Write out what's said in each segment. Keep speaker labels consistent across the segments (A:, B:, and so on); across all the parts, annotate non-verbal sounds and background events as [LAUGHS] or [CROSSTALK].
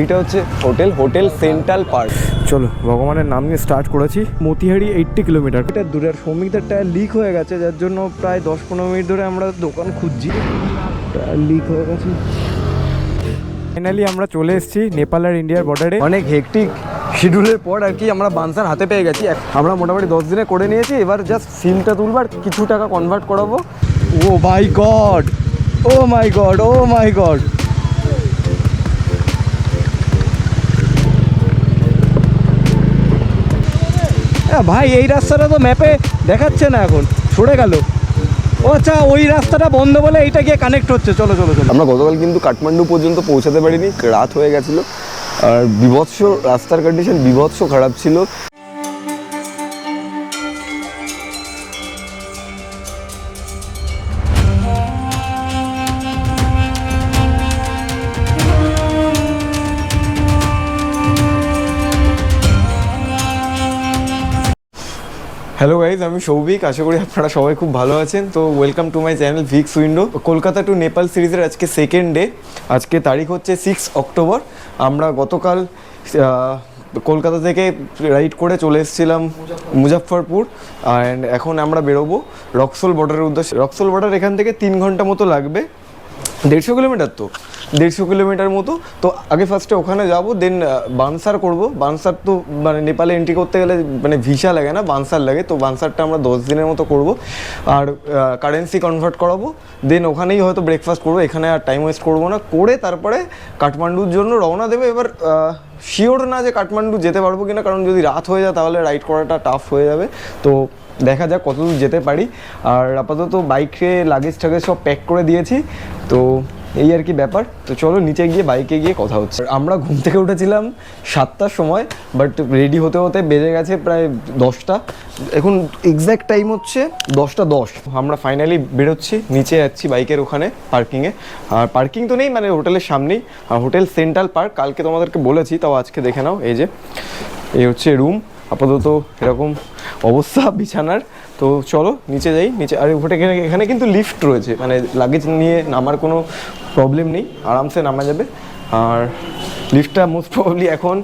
A: এইটা হচ্ছে hotel hotel central park.
B: চলো ভগবানের নাম নিয়ে স্টার্ট করেছি। মতিহারি এইট্টি কিলোমিটার এটা দূরে আর সৌমিকদের টায়ার লিক হয়ে গেছে যার জন্য প্রায় দশ পনেরো মিনিট ধরে আমরা দোকান খুঁজছি। টায়ার লিক হয়ে গেছে। ফাইনালি আমরা চলে এসেছি নেপাল আর ইন্ডিয়ার বর্ডারে
A: অনেক হেকটিক শিডিউলের পর আর কি আমরা বানসার হাতে পেয়ে গেছি। আমরা মোটামুটি দশ দিনে করে নিয়েছি এবার জাস্ট সিমটা তুলবো আর কিছু টাকা কনভার্ট করাবো।
B: ও my god oh my god oh my god ভাই, এই রাস্তাটা তো ম্যাপে দেখাচ্ছে না এখন। সরে গেল। ও আচ্ছা ওই রাস্তাটা বন্ধ বলে এইটা গিয়ে কানেক্ট হচ্ছে। চলো চলো চলো।
A: আমরা গতকাল কিন্তু কাঠমান্ডু পর্যন্ত পৌঁছাতে পারিনি, রাত হয়ে গেছিল। আর বিভৎস, রাস্তার কন্ডিশন বিভৎস খারাপ ছিল। আমি সৌভিক, আশা করি আপনারা সবাই খুব ভালো আছেন। তো welcome to my channel Vicks window Kolkata to Nepal সিরিজের আজকে সেকেন্ড ডে আজকে তারিখ হচ্ছে সিক্স অক্টোবর আমরা গতকাল কলকাতা থেকে রাইড করে চলে এসেছিলাম মুজাফরপুর অ্যান্ড এখন আমরা বেরোবো রক্সল বর্ডারের উদ্দেশ্যে। রক্সল বর্ডার এখান থেকে তিন ঘণ্টা মতো লাগবে। দেড়শো কিলোমিটার তো, দেড়শো কিলোমিটার মতো। তো আগে ফার্স্টে ওখানে যাব দেন বানসার করব। বানসার তো মানে নেপালে এন্ট্রি করতে গেলে মানে ভিসা লাগে না, বানসার লাগে। তো বানসারটা আমরা দশ দিনের মতো করব। আর কারেন্সি কনভার্ট করাবো। দেন ওখানেই হয়তো ব্রেকফাস্ট করব। এখানে আর টাইম ওয়েস্ট করব না। করে তারপরে কাঠমান্ডুর জন্য রওনা দেবে। এবার শিওর না যে কাঠমান্ডু যেতে পারব কিনা, কারণ যদি রাত হয়ে যায়, তাহলে রাইড করাটা টাফ হয়ে যাবে। তো দেখা যাক কতদূর যেতে পারি। আর আপাতত বাইকে লাগেজ টাগেজ সব প্যাক করে দিয়েছি। তো এই আর কি ব্যাপার। তো চলো নিচে গিয়ে বাইকে গিয়ে কথা হচ্ছে। আমরা ঘুম থেকে উঠেছিলাম সাতটার সময় বাট রেডি হতে হতে বেজে গেছে প্রায় দশটা। এখন এক্স্যাক্ট টাইম হচ্ছে দশটা দশ। আমরা ফাইনালি বেরোচ্ছি, নিচে যাচ্ছি বাইকের ওখানে পার্কিংয়ে আর পার্কিং তো নেই মানে হোটেলের সামনেই। আর হোটেল সেন্ট্রাল পার্ক কালকে তোমাদেরকে বলেছি, তাও আজকে দেখে নাও। এই যে, এই হচ্ছে রুম আপাতত এরকম অবস্থা বিছানার। তো চলো, নিচে যাই, নিচে আর ওটা এখানে কিন্তু লিফট রয়েছে। মানে লাগেজ নিয়ে নামার কোনো প্রবলেম নেই, আরামসে নামা যাবে। আর লিফটটা মোস্ট প্রবলি এখন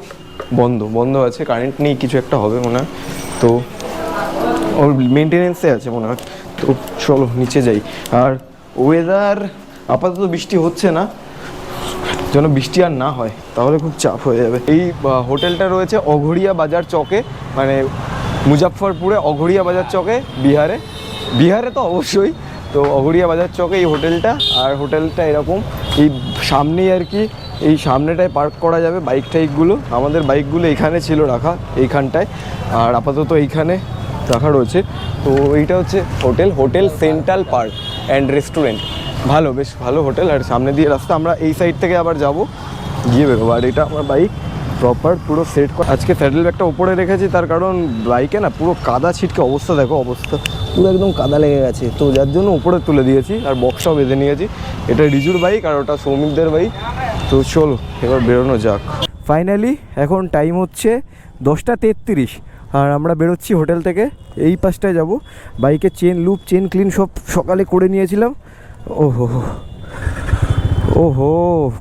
A: বন্ধ। বন্ধ আছে কারেন্ট নেই, কিছু একটা হবে মনে হয়। তো ওর মেনটেনেন্সে আছে মনে হয়। তো চলো, নিচে যাই। আর ওয়েদার আপাতত বৃষ্টি হচ্ছে না। যেন বৃষ্টি আর না হয়, তাহলে খুব চাপ হয়ে যাবে। এই হোটেলটা রয়েছে অঘরিয়া বাজার চকে। মানে মুজাফফরপুরে অঘরিয়া বাজার চকে বিহারে। বিহারে তো অবশ্যই, তো অঘরিয়া বাজার চকে এই হোটেলটা। আর হোটেলটা এরকম, এই সামনেই আর কি, এই সামনেটায় পার্ক করা যাবে বাইক টাইকগুলো। আমাদের বাইকগুলো এখানে ছিল রাখা, এইখানটায়। আর আপাতত এইখানে রাখা রয়েছে। তো এইটা হচ্ছে hotel hotel central park and restaurant. ভালো, বেশ ভালো হোটেল। আর সামনে দিয়ে রাস্তা, আমরা এই সাইড থেকে আবার যাব, গিয়ে বেরোবো। আর এটা আমার বাইক। প্রপার পুরো সেট করা। আজকে স্যাডেল ব্যাগটা উপরে রেখেছি, তার কারণ বাইকে না পুরো কাদা ছিটকে অবস্থা, দেখো অবস্থা। পুরো একদম কাদা লেগে গেছে। তো যার জন্য উপরে তুলে দিয়েছি, আর বক্সটাও বেঁধে নিয়েছি। এটা রিজুর বাইক আর ওটা সৌমিকদের বাইক তো চলো, এবার বেরোনো যাক।
B: ফাইনালি এখন টাইম হচ্ছে দশটা তেত্রিশ। আর আমরা বেরোচ্ছি হোটেল থেকে। এই পাশটায় যাব। বাইকের চেন লুপ চেন ক্লিন সব সকালে করে নিয়েছিলাম। ওহো ওহো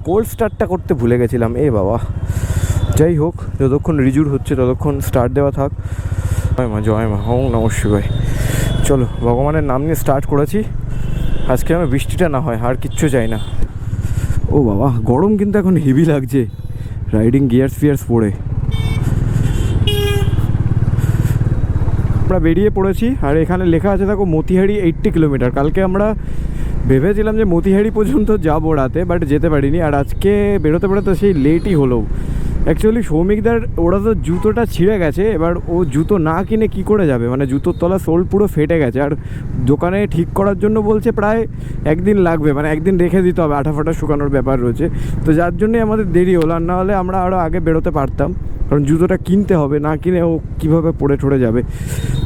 B: কোল্ড স্টার্টটা করতে ভুলে গেছিলাম। এ বাবা। যাই হোক যতক্ষণ রিজুর হচ্ছে ততক্ষণ স্টার্ট দেওয়া থাক। জয় মা জয় মা ওং নমঃ শিবায়। চলো, ভগবানের নাম নিয়ে স্টার্ট করেছি। আজকে আমি বৃষ্টিটা না হয়, আর কিচ্ছু চাই না। ও বাবা, গরম কিন্তু এখন হেভি লাগছে। রাইডিং গিয়ার্স ফিয়ার্স পরে। আমরা বেরিয়ে পড়েছি, আর এখানে লেখা আছে দেখো, মতিহারি এইট্টি কিলোমিটার কালকে আমরা ভেবেছিলাম যে মতিহারি পর্যন্ত যাব রাতে বাট যেতে পারিনি। আর আজকে বেরোতে বেরোতে সেই লেটই হলো। অ্যাকচুয়ালি সৌমিকদার ওরা তো জুতোটা ছিঁড়ে গেছে, এবার ও জুতো না কিনে কি করে যাবে? মানে জুতোর তলা সোল পুরো ফেটে গেছে, আর দোকানে ঠিক করার জন্য বলছে প্রায় একদিন লাগবে মানে একদিন রেখে দিতে হবে আঠা ফাটা শুকানোর ব্যাপার রয়েছে। তো যার জন্যই আমাদের দেরি হলো, আর না হলে আমরা আরও আগে বেরোতে পারতাম, কারণ জুতোটা কিনতে হবে, না কিনে ও কীভাবে পড়ে ঠরে যাবে।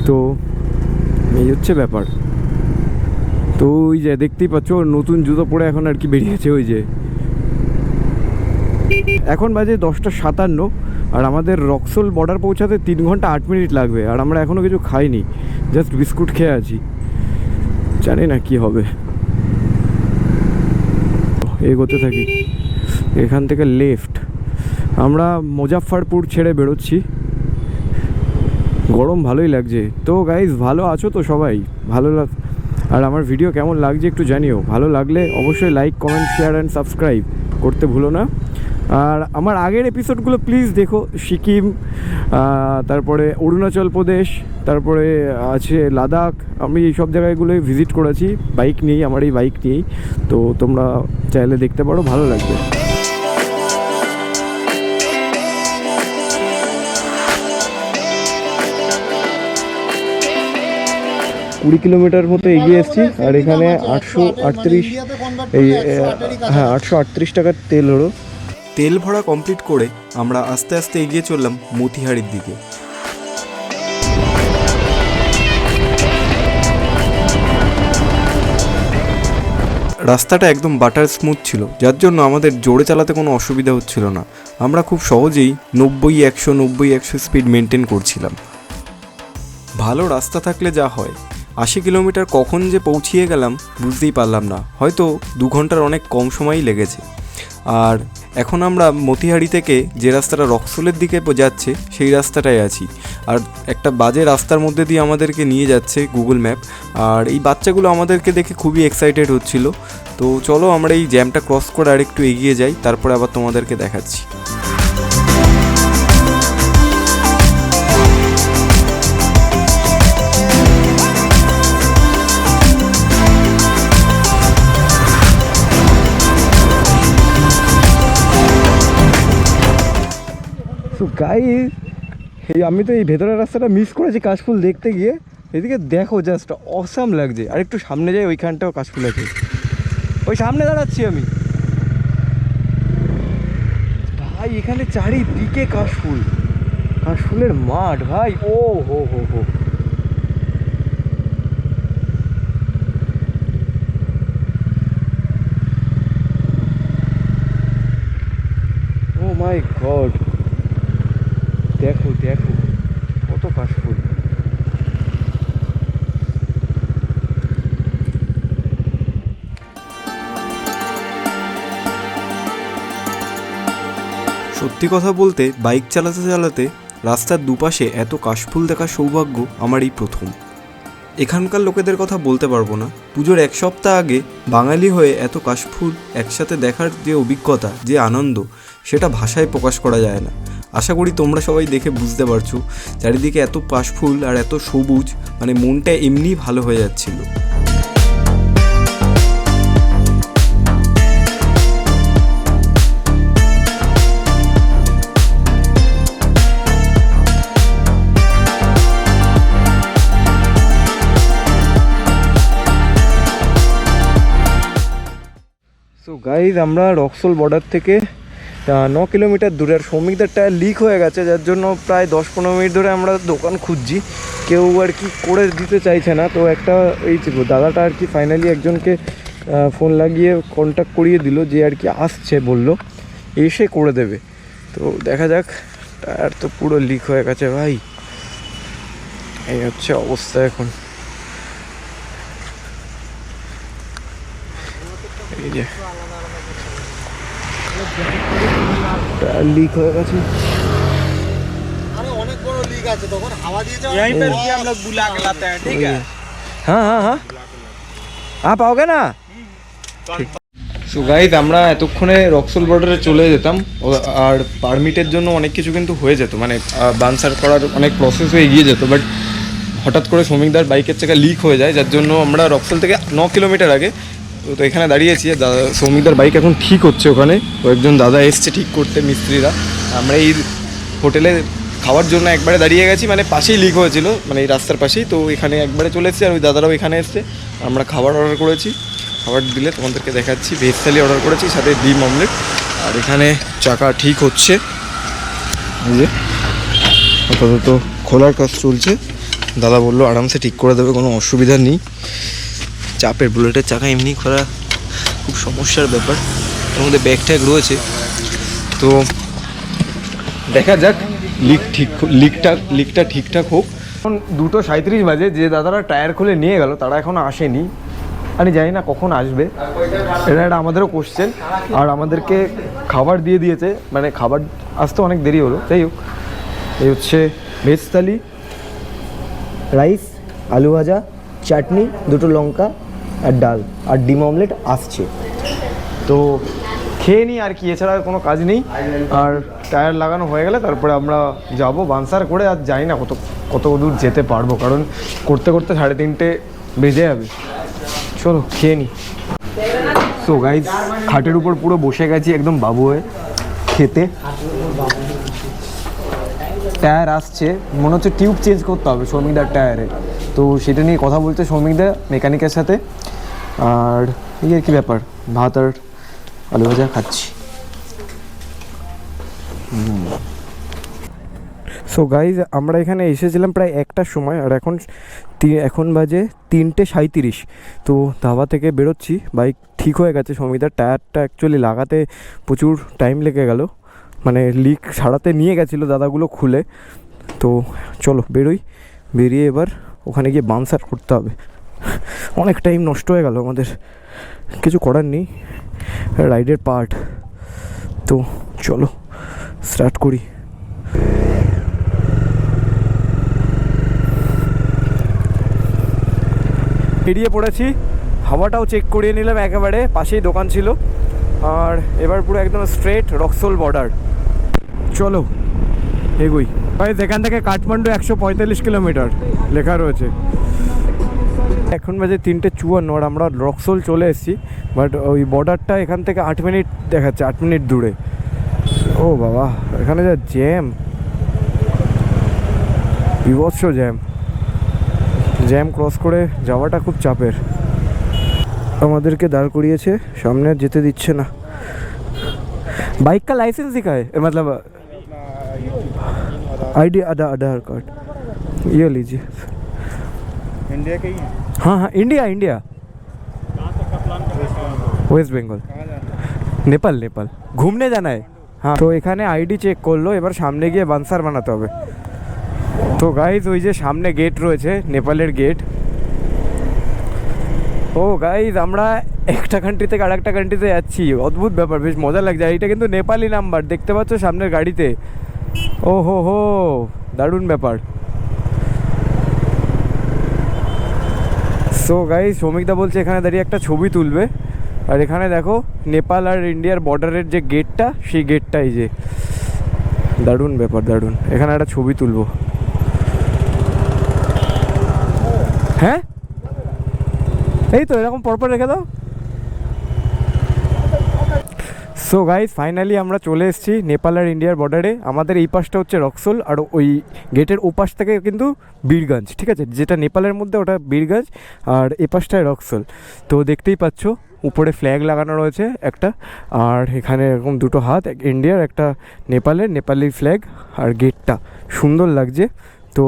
B: তো এই হচ্ছে ব্যাপার। তো ওই যে দেখতেই পাচ্ছ, নতুন জুতো পরে এখন আর কি বেরিয়েছে ওই যে। এখন বাজে দশটা সাতান্ন আর আমাদের রক্সোল বর্ডার পৌঁছাতে তিন ঘণ্টা আট মিনিট লাগবে আর আমরা এখনও কিছু খাইনি জাস্ট বিস্কুট খেয়ে আছি। জানি না কি হবে। এগোতে থাকি। এখান থেকে লেফট আমরা মুজাফফরপুর ছেড়ে বেরোচ্ছি। গরম ভালোই লাগছে। তো গাইজ ভালো আছো তো সবাই? ভালো লাগ আর আমার ভিডিও কেমন লাগছে একটু জানিও। ভালো লাগলে অবশ্যই like comment share and subscribe করতে ভুলো না। আর আমার আগের এপিসোডগুলো প্লিজ দেখো, সিকিম তারপরে অরুণাচল প্রদেশ, তারপরে আছে লাদাখ, আমি এই সব জায়গাগুলোই ভিজিট করেছি। বাইক নিয়েই আমার এই বাইক নিয়েই তো তোমরা চাইলে দেখতে পারো, ভালো লাগবে। কুড়ি কিলোমিটার মতো এগিয়ে এসেছি, আর এখানে আটশো আটত্রিশ, এই হ্যাঁ আটশো আটত্রিশ টাকার তেল হলো।
A: তেল ভরা কমপ্লিট করে আমরা আস্তে আস্তে এগিয়ে চললাম মতিহারির দিকে। রাস্তাটা একদম বাটার স্মুথ ছিল, যার জন্য আমাদের জোরে চালাতে কোনো অসুবিধা হচ্ছিল না। আমরা খুব সহজেই নব্বই, একশো নব্বই, একশো স্পিড মেনটেন করছিলাম। ভালো রাস্তা থাকলে যা হয়, আশি কিলোমিটার কখন যে পৌঁছিয়ে গেলাম বুঝতেই পারলাম না, হয়তো দু ঘণ্টার অনেক কম সময়ই লেগেছে। আর এখন আমরা মতিহারি থেকে যে রাস্তাটা রক্সলের দিকে যাচ্ছে, সেই রাস্তাটায় আছি। আর একটা বাজে রাস্তার মধ্যে দিয়ে আমাদেরকে নিয়ে যাচ্ছে গুগল ম্যাপ। আর এই বাচ্চাগুলো আমাদেরকে দেখে খুবই এক্সাইটেড হচ্ছিল। তো চলো আমরা এই জ্যামটা ক্রস করে আরেকটু এগিয়ে যাই, তারপরে আবার তোমাদেরকে দেখাচ্ছি।
B: তো গাই এই আমি তো এই ভেতরের রাস্তাটা মিস করেছি কাশফুল দেখতে গিয়ে। এদিকে দেখো জাস্ট অসাম লাগছে। আর একটু সামনে যাই, ওইখানটাও কাশফুল আছে। ওই সামনে দাঁড়াচ্ছি আমি। ভাই, এখানে চারিদিকে কাশফুল। কাশফুলের মাঠ, ভাই। ও, হো হো হো। ও মাই গড
A: সত্যি কথা বলতে, বাইক চালাতে চালাতে রাস্তার দুপাশে এত কাশফুল দেখার সৌভাগ্য আমার এই প্রথম। এখানকার লোকেদের কথা বলতে পারব না। পুজোর এক সপ্তাহ আগে বাঙালি হয়ে এত কাশফুল একসাথে দেখার যে অভিজ্ঞতা, যে আনন্দ, সেটা ভাষায় প্রকাশ করা যায় না। আশা করি তোমরা সবাই দেখে বুঝতে পারছ, চারিদিকে এত কাশফুল আর এত সবুজ মানে মনটা এমনিই ভালো হয়ে যাচ্ছিল।
B: গাইজ আমরা রক্সোল বর্ডার থেকে ন কিলোমিটার দূরে। আর শ্রমিকদের টায়ার লিক হয়ে গেছে, যার জন্য প্রায় দশ পনেরো মিনিট ধরে আমরা দোকান খুঁজছি। কেউ আর কি করে দিতে চাইছে না। তো একটা এই দাদাটা আর কি ফাইনালি একজনকে ফোন লাগিয়ে কন্ট্যাক্ট করিয়ে দিল, যে আর কি আসছে বলল, এসে করে দেবে। তো দেখা যাক, টায়ার তো পুরো লিক হয়ে গেছে ভাই। এই হচ্ছে অবস্থা এখন। এই যে লিক হয়ে গেছে। হ্যাঁ হ্যাঁ হ্যাঁ। হ্যাঁ পাওগে না? আমরা এতক্ষণে রক্সল বর্ডারে চলে যেতাম। আর পারমিটের জন্য অনেক কিছু কিন্তু হয়ে যেত। মানে বানসার করার অনেক প্রসেস হয়ে এগিয়ে যেত। বাট হঠাৎ করে শ্রমিকদার বাইকের চাকা লিক হয়ে যায় যার জন্য আমরা রক্সল থেকে ন কিলোমিটার আগে তো- এখানে দাঁড়িয়েছি দাদা শ্রমিকদার বাইক এখন ঠিক হচ্ছে ওখানে। কয়েকজন দাদা এসছে ঠিক করতে, মিস্ত্রিরা। আমরা এই হোটেলে খাওয়ার জন্য একবারে দাঁড়িয়ে গেছি মানে পাশেই লিক হয়েছিল মানে এই রাস্তার পাশেই। তো এখানে একবারে চলে এসেছি, আর ওই দাদারাও এখানে এসছে। আমরা খাবার অর্ডার করেছি। খাবার দিলে তোমাদেরকে দেখাচ্ছি ভেজ থালি অর্ডার করেছি, সাথে ডিম অমলেট আর এখানে চাকা ঠিক হচ্ছে। এই যে, আপাতত খোলার কাজ চলছে। দাদা বলল, আরামসে ঠিক করে দেবে, কোনো অসুবিধা নেই। চাপের বুলেটের চাকা এমনি খোলা খুব সমস্যার ব্যাপার। এর মধ্যে ব্যাগ ট্যাগ রয়েছে। তো দেখা যাক লিক ঠিক লিকটা লিকটা ঠিকঠাক হোক। এখন দুটো সাঁত্রিশ বাজে, যে দাদারা টায়ার খুলে নিয়ে গেল, তারা এখনও আসেনি।
A: আমি জানি না কখন আসবে। এটা একটা আমাদেরও কোশ্চেন আর আমাদেরকে খাবার দিয়ে দিয়েছে। মানে খাবার আসতে অনেক দেরি হলো। যাই হোক, এই হচ্ছে ভেজ থালি
C: রাইস আলু ভাজা, চাটনি, দুটো লঙ্কা আর ডাল আর ডিম অমলেট আসছে।
A: তো খেয়ে নিই আর কি, এছাড়া কোনো কাজ নেই। আর টায়ার লাগানো হয়ে গেলে তারপরে আমরা যাব। বানসার করে আর যাই না, কত কত দূর যেতে পারব। কারণ করতে করতে সাড়ে তিনটে বেজে যাবে। চলো, খেয়ে নিই। সো গাইজ খাটের উপর পুরো বসে গেছি একদম বাবু হয়ে খেতে। টায়ার আসছে। মনে হচ্ছে টিউব চেঞ্জ করতে হবে সৌমিকদার টায়ারে। তো সেটা নিয়ে কথা বলতে সৌমিকদা মেকানিকের সাথে। আর এই আর কি ব্যাপার? ভাত আর আলু ভাজা খাচ্ছি।
B: সো গাইজ আমরা এখানে এসেছিলাম প্রায় একটার সময় আর এখন এখন বাজে তিনটে সাঁইত্রিশ। তো ধাবা থেকে বেরোচ্ছি। বাইক ঠিক হয়ে গেছে সমিতার টায়ারটা অ্যাকচুয়ালি লাগাতে প্রচুর টাইম লেগে গেল। মানে লিক সারাতে নিয়ে গেছিল দাদাগুলো খুলে। তো চলো বেরোই। বেরিয়ে এবার ওখানে গিয়ে বানসার করতে হবে। [LAUGHS] অনেক টাইম নষ্ট হয়ে গেল আমাদের। কিছু করার নেই রাইডের পার্ট তো চলো স্টার্ট করি। বেরিয়ে পড়েছি, হাওয়াটাও চেক করিয়ে নিলাম একেবারে, পাশেই দোকান ছিল। আর এবার পুরো একদম স্ট্রেট রক্সোল বর্ডার চলো, এগোই। ভাই এখান থেকে কাঠমান্ডু একশো পঁয়তাল্লিশ কিলোমিটার, লেখা রয়েছে। এখন বাজে তিনটে চুয়ান্ন আর আমরা রক্সোল চলে এসেছি বাট ওই বর্ডারটা এখান থেকে আট মিনিট দেখাচ্ছে আট মিনিট দূরে ও বাবা এখানে যা জ্যাম বিভৎস জ্যাম জ্যাম ক্রস করে যাওয়াটা খুব চাপের আমাদেরকে দাঁড় করিয়েছে সামনে আর যেতে দিচ্ছে না बाइक का लाइसेंस दिखा है मतलब आईडी आधार आधार कार्ड ये लीजिए
D: इंडिया के ही है
B: हाँ हाँ India India West Bengal Nepal Nepal ঘুমনে জানা है হ্যাঁ তো এখানে আইডি চেক করলো এবার সামনে গিয়ে বানসার বানাতে হবে তো গাইজ ওই যে সামনে গেট রয়েছে নেপালের গেট ও গাইজ আমরা একটা কান্ট্রি থেকে আরেকটা কান্ট্রিতে যাচ্ছি অদ্ভুত ব্যাপার বেশ মজা লাগছে আর এটা কিন্তু নেপালি নাম্বার দেখতে পাচ্ছ সামনের গাড়িতে ও হো হো দারুণ ব্যাপার সো গাই শ্রমিকদা বলছে এখানে দাঁড়িয়ে একটা ছবি তুলবে। আর এখানে দেখো, নেপাল আর ইন্ডিয়ার বর্ডারের যে গেটটা সেই গেটটাই যে। দারুণ ব্যাপার, দারুণ। এখানে একটা ছবি তুলবো। হ্যাঁ? এই তো, এরকম পরপর রেখে দাও। সো গাইজ ফাইনালি আমরা চলে এসেছি নেপাল আর ইন্ডিয়ার বর্ডারে আমাদের এই পাশটা হচ্ছে রক্সোল আর ওই গেটের ওপাশ থেকে কিন্তু বীরগঞ্জ, ঠিক আছে? যেটা নেপালের মধ্যে ওটা বীরগঞ্জ আর এ পাশটায় রক্সোল। তো দেখতেই পাচ্ছ, উপরে ফ্ল্যাগ লাগানো রয়েছে একটা আর এখানে এরকম দুটো হাত, এক ইন্ডিয়ার একটা নেপালের, নেপালি ফ্ল্যাগ আর গেটটা। সুন্দর লাগছে। তো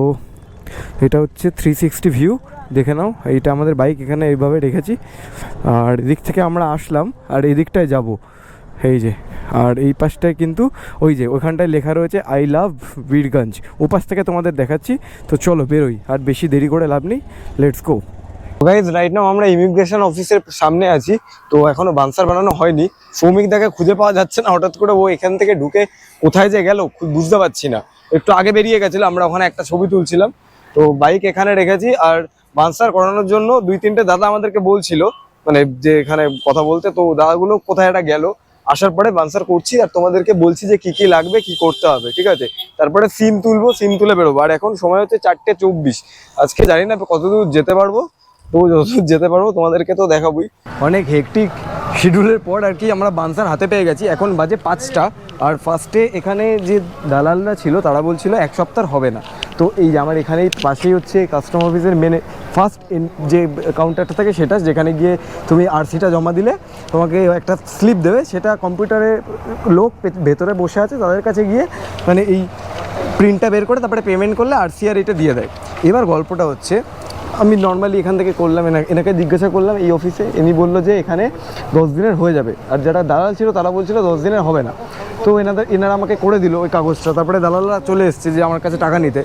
B: এটা হচ্ছে থ্রি সিক্সটি ভিউ দেখে নাও। এইটা আমাদের বাইক এখানে এইভাবে রেখেছি। আর এদিক থেকে আমরা আসলাম, আর এদিকটায় যাব। এই যে, আর এই পাশটায় কিন্তু ওই যে ওখানটায় লেখা রয়েছে আই লাভ বীরগঞ্জ ও পাশ থেকে তোমাদের দেখাচ্ছি। তো চলো বেরোই, আর বেশি দেরি করে লাভ নেই let's go
A: guys right now আমরা ইমিগ্রেশন অফিসের সামনে আছি, তো এখনও বানসার বানানো হয়নি। সৌমিক দাকে খুঁজে পাওয়া যাচ্ছে না, হঠাৎ করে ও এখান থেকে ঢুকে কোথায় যে গেল বুঝতে পারছি না। একটু আগে বেরিয়ে গেছিল, আমরা ওখানে একটা ছবি তুলছিলাম। তো বাইক এখানে রেখেছি, আর বানসার করানোর জন্য দুই তিনটে দাদা আমাদেরকে বলছিল মানে যে এখানে কথা বলতে, তো দাদাগুলো কোথায় একটা গেল আসার পরে বানসার করছি আর তোমাদেরকে বলছি যে কি কি লাগবে, কি করতে হবে, ঠিক আছে? তারপরে সিম তুলবো সিম তুলে বেরোবো। আর এখন সময় হচ্ছে চারটে চব্বিশ। আজকে জানি না কতদূর যেতে পারব তো যতদূর যেতে পারব তোমাদেরকে তো দেখাবোই। অনেক হেকটিক শিডিউলের পর আর কি আমরা বানসার হাতে পেয়ে গেছি। এখন বাজে পাঁচটা। আর ফার্স্টে এখানে যে দালালরা ছিল, তারা বলছিল এক সপ্তাহ হবে না। তো এই আমার এখানেই পাশেই হচ্ছে কাস্টম অফিসের মেনে ফার্স্ট যে কাউন্টারটা থাকে সেটা, যেখানে গিয়ে তুমি আরসিটা জমা দিলে, তোমাকে একটা স্লিপ দেবে, সেটা কম্পিউটারে লোক ভেতরে বসে আছে, তাদের কাছে গিয়ে মানে এই প্রিন্টটা বের করে, তারপরে পেমেন্ট করলে আরসি আর এটা দিয়ে দেয়। এবার গল্পটা হচ্ছে আমি নর্মালি এখান থেকে করলাম, এনা- এনাকে জিজ্ঞাসা করলাম এই অফিসে ইনি বলল যে এখানে দশ দিনের হয়ে যাবে। আর যারা দালাল ছিল তারা বলছিল দশ দিনের হবে না। তো এনাদের, এনারা আমাকে করে দিল ওই কাগজটা। তারপরে দালালরা চলে এসছে যে আমার কাছে টাকা নিতে।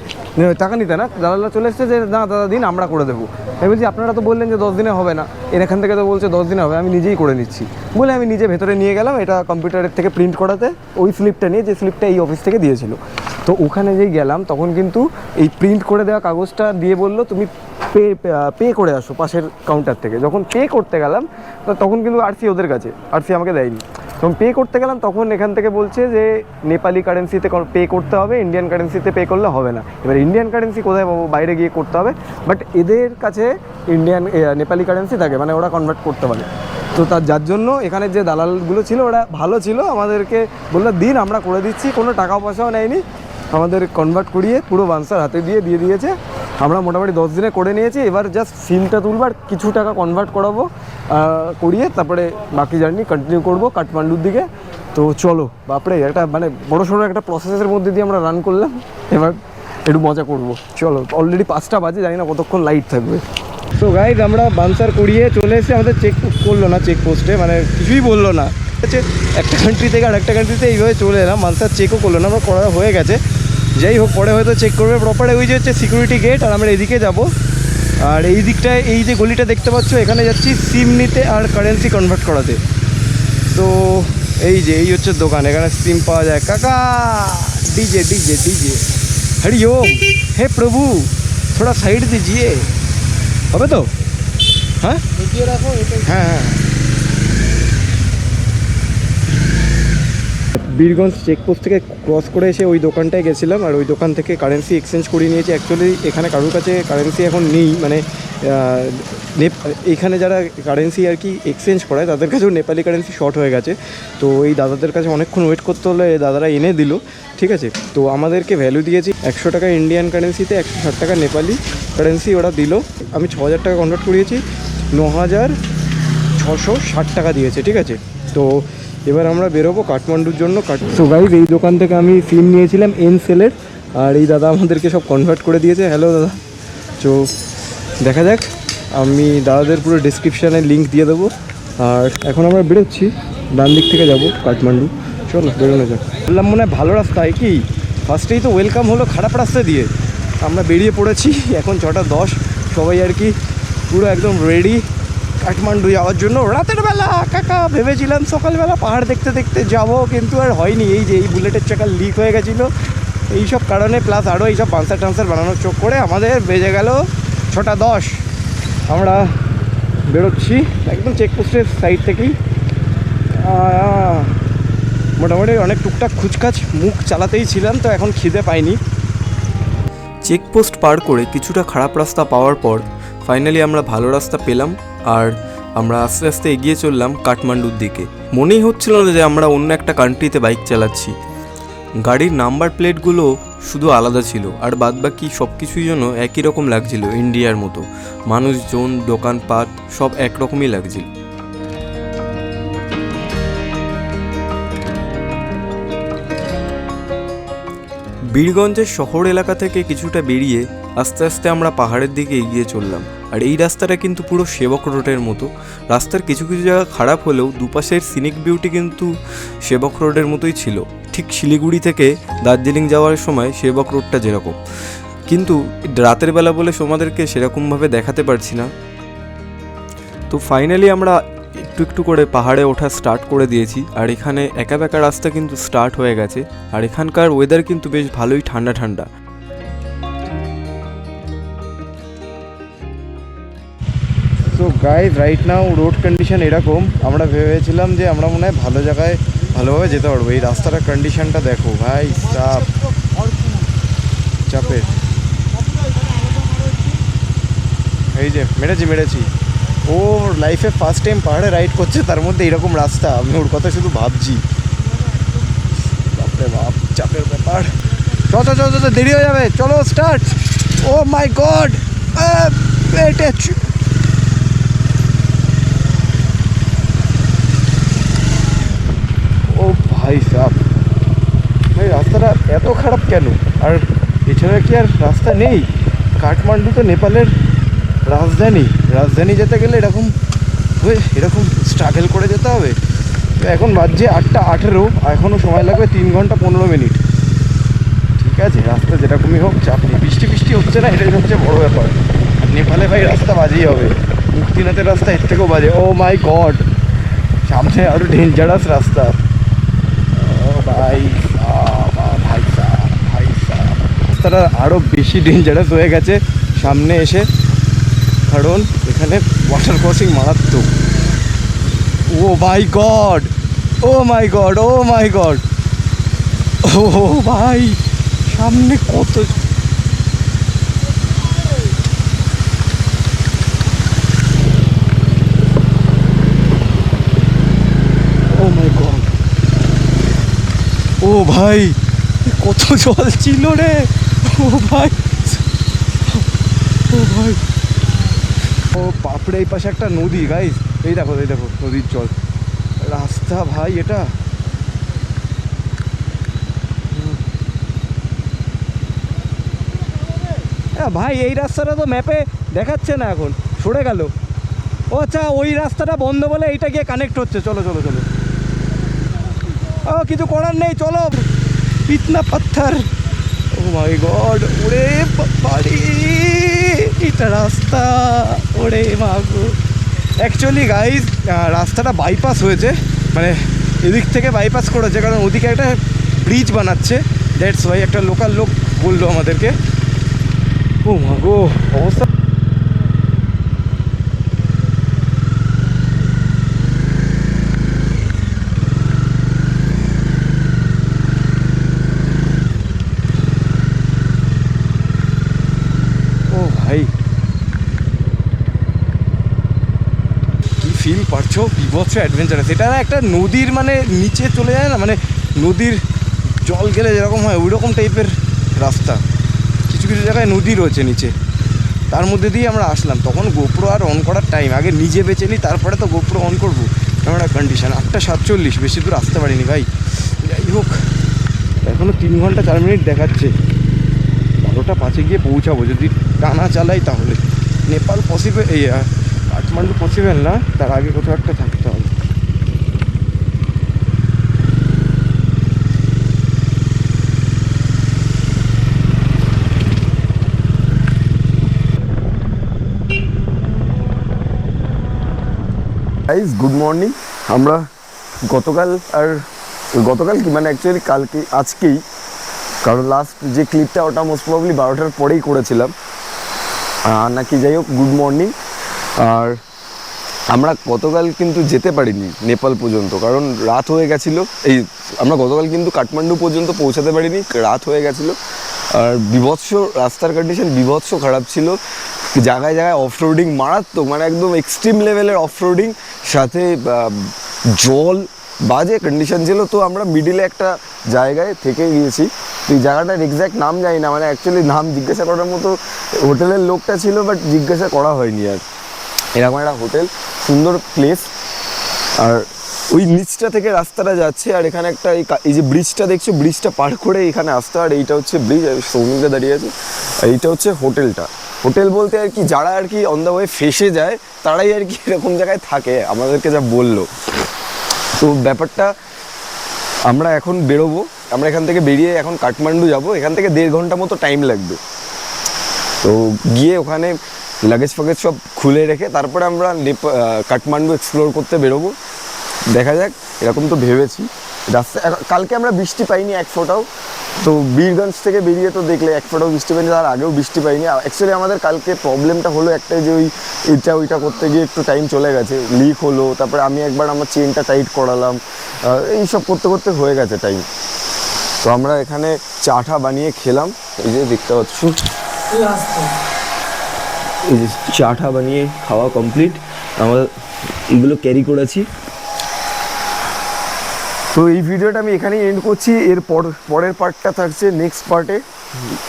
A: টাকা নিতে না, দালালরা চলে এসছে যে না দাদা, দিন আমরা করে দেবো। আমি বলছি, আপনারা তো বললেন যে দশ দিনে হবে না। এখান থেকে তো বলছে দশ দিনে হবে, আমি নিজেই করে নিচ্ছি। বলে আমি নিজে ভেতরে নিয়ে গেলাম, এটা কম্পিউটারের থেকে প্রিন্ট করাতে। ওই স্লিপটা নিয়ে, যে স্লিপটা এই অফিস থেকে দিয়েছিল। তো ওখানে যেই গেলাম, তখন কিন্তু এই প্রিন্ট করে দেওয়া কাগজটা দিয়ে বলল, তুমি পে পে করে আসো পাশের কাউন্টার থেকে। যখন পে করতে গেলাম তখন কিন্তু আরসি ওদের কাছে। আরসি আমাকে দেয়নি। যখন পে করতে গেলাম, তখন এখান থেকে বলছে যে নেপালি কারেন্সিতে পে করতে হবে ইন্ডিয়ান কারেন্সিতে পে করলে হবে না। এবার ইন্ডিয়ান কারেন্সি কোথায় পাবো, বাইরে গিয়ে করতে হবে। বাট এদের কাছে ইন্ডিয়ান নেপালি কারেন্সি থাকে মানে ওরা কনভার্ট করতে পারে। তো তার, যার জন্য এখানে যে দালালগুলো ছিল, ওরা ভালো ছিল। আমাদেরকে বলল, দিন, আমরা করে দিচ্ছি, কোনো টাকা পয়সাও নেয়নি। আমাদের কনভার্ট করিয়ে পুরো বান্সার হাতে দিয়ে দিয়ে দিয়েছে। আমরা মোটামুটি দশ দিনে করে নিয়েছি, এবার জাস্ট সিমটা তুলবো আর কিছু টাকা কনভার্ট করাবো করিয়ে তারপরে বাকি জার্নি কন্টিনিউ করব কাঠমান্ডুর দিকে। তো চলো, বাপরে, একটা মানে বড়ো সড়ো একটা প্রসেসের মধ্যে দিয়ে আমরা রান করলাম, এবার একটু মজা করব। চলো অলরেডি পাঁচটা বাজে, জানি না কতক্ষণ লাইট থাকবে। তো গাইজ আমরা বানসার করিয়ে চলে এসে আমাদের চেক করল না চেক পোস্টে মানে কিছুই বলল না। হচ্ছে একটা কান্ট্রি থেকে আর একটা কান্ট্রিতে এইভাবে চলে এলাম, বানসার চেকও করল না, আমরা করা হয়ে গেছে। যাই হোক পরে হয়তো চেক করবে। প্রপারে ওই যে হচ্ছে সিকিউরিটি গেট আর আমরা এদিকে যাব। আর এই দিকটায় এই যে গলিটা দেখতে পাচ্ছ এখানে যাচ্ছি সিম নিতে আর কারেন্সি কনভার্ট করাতে। তো এই যে এই হচ্ছে দোকান এখানে সিম পাওয়া যায়। কাকা DJ DJ DJ Hari Om. হে প্রভু থোড়া সাইড দিজিয়ে হবে তো? হ্যাঁ? হ্যাঁ হ্যাঁ। বীরগঞ্জ চেকপোস্ট থেকে ক্রস করে এসে ওই দোকানটায় গেছিলাম আর ওই দোকান থেকে কারেন্সি এক্সচেঞ্জ করিয়ে নিয়েছি। অ্যাকচুয়ালি এখানে কারোর কাছে কারেন্সি এখন নেই মানে এখানে যারা কারেন্সি আর কি এক্সচেঞ্জ করায় তাদের কাছেও নেপালি কারেন্সি শর্ট হয়ে গেছে। তো এই দাদাদের কাছে অনেকক্ষণ ওয়েট করতে হলে দাদারা এনে দিল, ঠিক আছে? তো আমাদেরকে ভ্যালু দিয়েছি একশো টাকা ইন্ডিয়ান কারেন্সিতে একশো ষাট টাকা নেপালি কারেন্সি ওরা দিল। আমি ছ হাজার টাকা কনভার্ট করিয়েছি, ন হাজার ছশো ষাট টাকা দিয়েছে, ঠিক আছে? তো এবার আমরা বেরোবো কাঠমান্ডুর জন্য। সো গাইজ এই দোকান থেকে আমি সিম নিয়েছিলাম এন সেলের আর এই দাদা আমাদেরকে সব কনভার্ট করে দিয়েছে। হ্যালো দাদা। তো দেখা যাক। আমি দাদাদের পুরো ডিসক্রিপশানে লিঙ্ক দিয়ে দেবো। আর এখন আমরা বেরোচ্ছি। ডান দিক থেকে যাব কাঠমান্ডু। চলো, বেরোনো যাক। বললাম মনে হয় ভালো রাস্তায় কি? ফার্স্টেই তো ওয়েলকাম হলো খারাপ রাস্তা দিয়ে। আমরা বেরিয়ে পড়েছি। এখন ছটা দশ। সবাই আর কি পুরো একদম রেডি কাঠমান্ডু যাওয়ার জন্য। রাতের বেলা, কাকা ভেবেছিলাম সকালবেলা পাহাড় দেখতে দেখতে যাব, কিন্তু আর হয়নি। এই যে এই বুলেটের চাকা লিক হয়ে গেছিল। এইসব কারণে প্লাস আরও এইসব পানসার টানসার বানানোর চোখ করে আমাদের বেজে গেল ছটা দশ। আমরা বেরোচ্ছি একদম চেকপোস্টের সাইড থেকেই। মোটামুটি অনেক টুকটাক খুচকাচ মুখ চালাতেই ছিলাম, তো এখন খিদে পাইনি।
B: চেকপোস্ট পার করে কিছুটা খারাপ রাস্তা পাওয়ার পর ফাইনালি আমরা ভালো রাস্তা পেলাম। আর আমরা আস্তে আস্তে এগিয়ে চললাম কাঠমান্ডুর দিকে। মনেই হচ্ছিল না যে আমরা অন্য একটা কান্ট্রিতে বাইক চালাচ্ছি। গাড়ির নাম্বার প্লেটগুলো শুধু আলাদা ছিল, আর বাদবাকি সব কিছুই যেন একই রকম লাগছিল ইন্ডিয়ার মতো। মানুষজন, দোকানপাট, সব একরকমই লাগছিল। বীরগঞ্জের শহর এলাকা থেকে কিছুটা বেরিয়ে আস্তে আস্তে আমরা পাহাড়ের দিকে এগিয়ে চললাম। আর এই রাস্তাটা কিন্তু পুরো সেবক রোডের মতো। রাস্তার কিছু কিছু জায়গা খারাপ হলেও দুপাশের সিনিক বিউটি কিন্তু সেবক রোডের মতোই ছিল। ঠিক শিলিগুড়ি থেকে দার্জিলিং যাওয়ার সময় সেবক রোডটা যেরকম। কিন্তু রাতের বেলা বলে সোমাদেরকে সেরকমভাবে দেখাতে পারছি না। তো ফাইনালি আমরা একটু একটু করে পাহাড়ে ওঠা স্টার্ট করে দিয়েছি। আর এখানে একা বেকা রাস্তা কিন্তু স্টার্ট হয়ে গেছে। আর এখানকার ওয়েদার কিন্তু বেশ ভালোই ঠান্ডা ঠান্ডা।
A: তো guys right now road condition এরকম। আমরা ভেবেছিলাম যে আমরা মনে হয় ভালো জায়গায় ভালোভাবে যেতে পারব। এই রাস্তাটার কন্ডিশনটা দেখো, ভাই চাপ চাপের। এই যে, মেরেছি মেরেছি। ও লাইফে ফার্স্ট টাইম পাহাড়ে রাইড করছে, তার মধ্যে এরকম রাস্তা। আমি ওর কথা শুধু ভাবছি। বাপরে বাপ, চাপের ব্যাপার। চ চ দেরি হয়ে যাবে। চলো স্টার্ট ও মাই গড পেটে চু- ও ভাই, সাপ। ভাই, রাস্তাটা এত খারাপ কেন? আর এছাড়া কি আর রাস্তা নেই? কাঠমান্ডু তো নেপালের রাজধানী। রাজধানী যেতে গেলে এরকম এরকম স্ট্রাগল করে যেতে হবে। এখন বাজছে আটটা আঠেরো এখনও সময় লাগবে তিন ঘণ্টা পনেরো মিনিট। ঠিক আছে, রাস্তা যেরকমই হোক, চাপ নেই। বৃষ্টি বৃষ্টি হচ্ছে না, এটাই সবচেয়ে বড় ব্যাপার। নেপালে ভাই, রাস্তা বাজেই হবে। মুক্তিনাথের রাস্তা এর থেকেও বাজে। ও মাই গড সামনে আরও ডেঞ্জারাস রাস্তা। ভাই ভাই আরও বেশি ডেঞ্জারাস হয়ে গেছে। সামনে এসে, কারণ এখানে ওয়াটার ক্রসিং মারাত্মক। ও my god oh my god oh my god ও ভাই, সামনে কত ও মাই গড ও ভাই, কত জল ছিল রে। ও ভাই। ও ভাই। ও বাপরে এই পাশে একটা নদী গাইস এই দেখো এই দেখো, নদীর জল। রাস্তা ভাই এটা। ভাই, এই রাস্তাটা তো ম্যাপে দেখাচ্ছে না এখন। সরে গেল। ও আচ্ছা ওই রাস্তাটা বন্ধ বলে এইটা গিয়ে কানেক্ট হচ্ছে। চলো চলো চলো। ও, কিছু করার নেই, চলো। ইতনা পাথর ও মাই গড ওরে বাড়ি এটা রাস্তা। ওরে মাগো অ্যাকচুয়ালি গাইজ রাস্তাটা বাইপাস হয়েছে। মানে এদিক থেকে বাইপাস করেছে, কারণ ওদিকে একটা ব্রিজ বানাচ্ছে। দ্যাটস ওয়াই একটা লোকাল লোক বলল আমাদেরকে। ও মাগো অবস্থা ও ভাই। কি ফিল পারছ? বিভৎস অ্যাডভেঞ্চারাস এটা একটা নদীর মানে নিচে চলে যায় না? মানে নদীর জল গেলে যেরকম হয় ওই রকম টাইপের রাস্তা। কিছু কিছু জায়গায় নদী রয়েছে নিচে। তার মধ্যে দিয়ে আমরা আসলাম। তখন গোপ্রো আর অন করার টাইম আগে নিজে বেঁচে নিই তারপরে তো গোপ্রো অন করব। এমন একটা কন্ডিশন আটটা সাতচল্লিশ, বেশি দূর আসতে পারিনি ভাই। যাই হোক এখনও তিন ঘণ্টা চার মিনিট দেখাচ্ছে। বারোটা পাঁচে গিয়ে পৌঁছাবো। যদি টানা চালাই তাহলে। নেপাল পসিবল এই কাঠমান্ডু পসিবল না? তার আগে কোথাও একটা থাকতে হবে। গাইজ গুড মর্নিং আমরা গতকাল আর গতকাল কি? মানে অ্যাকচুয়ালি কালকে, আজকেই। কারণ লাস্ট যে ক্লিপটা ওটা মোস্ট প্রবলি বারোটার পরেই করেছিলাম। নাকি যাই হোক গুড মর্নিং আর আমরা গতকাল কিন্তু যেতে পারিনি নেপাল পর্যন্ত, কারণ রাত হয়ে গেছিল। এই আমরা গতকাল কিন্তু কাঠমান্ডু পর্যন্ত পৌঁছাতে পারিনি, রাত হয়ে গেছিল। আর বিভৎস রাস্তার কন্ডিশন বিভৎস খারাপ ছিল। জায়গায় জায়গায় অফ রোডিং মারাত্মক মানে একদম এক্সট্রিম লেভেলের অফ রোডিং সাথে জল, বাজে কন্ডিশন ছিল। তো আমরা মিডিলে একটা জায়গায় থেকে গিয়েছি। এই জায়গাটার এক্স্যাক্ট নাম জানি না মানে অ্যাকচুয়ালি নাম জিজ্ঞাসা করার মতো হোটেলের লোকটা ছিল বাট জিজ্ঞাসা করা হয়নি আর। এরকম একটা হোটেল, সুন্দর প্লেস আর ওই নিচটা থেকে রাস্তাটা যাচ্ছে, আর এখানে একটা এই যে ব্রিজটা দেখছ ব্রিজটা পার করে এখানে আসতে আর এইটা হচ্ছে ব্রিজ আর দাঁড়িয়ে আছে। আর এইটা হচ্ছে হোটেলটা। হোটেল বলতে আর কি, যারা আর কি অন দ্য ওয়ে ফেসে যায়, তারাই আর কি এরকম জায়গায় থাকে, আমাদেরকে যা বলল। তো ব্যাপারটা আমরা এখন বেরোবো, আমরা এখান থেকে বেরিয়ে এখন কাঠমান্ডু যাব, এখান থেকে দেড় ঘণ্টা মতো টাইম লাগবে। তো গিয়ে ওখানে লাগেজ ফাগেজ সব খুলে রেখে তারপরে আমরা কাঠমান্ডু এক্সপ্লোর করতে বেরোবো। দেখা যাক, এরকম তো ভেবেছি। কালকে আমরা বৃষ্টি পাইনি এক ফোঁটাও। তো বীরগঞ্জ থেকে বেরিয়ে তো দেখলে এক ফোঁটাও বৃষ্টি পাইনি তার আগেও বৃষ্টি পাইনি। অ্যাকচুয়ালি আমাদের কালকে প্রবলেমটা হলো একটাই যে ওই এটা ওইটা করতে গিয়ে একটু টাইম চলে গেছে। লিক হলো তারপরে আমি একবার আমার চেনটা টাইট করালাম। আহ, এইসব করতে করতে হয়ে গেছে টাইম তো আমরা এখানে চাটা বানিয়ে খেলাম। এই যে দেখতে পাচ্ছ। এই যে চাটা বানিয়ে খাওয়া কমপ্লিট আমরা এগুলো ক্যারি করেছি। তো এই ভিডিওটা আমি এখানেই এন্ড করছি। এর পর পরের পার্টটা থাকছে নেক্সট পার্টে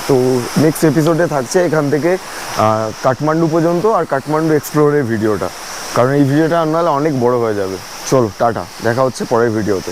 A: তো নেক্সট এপিসোডে থাকছে এখান থেকে কাঠমান্ডু পর্যন্ত আর কাঠমান্ডু এক্সপ্লোরের ভিডিওটা। কারণ এই ভিডিওটা আনলে অনেক বড় হয়ে যাবে। চলো, টাটা। দেখা হচ্ছে পরের ভিডিওতে।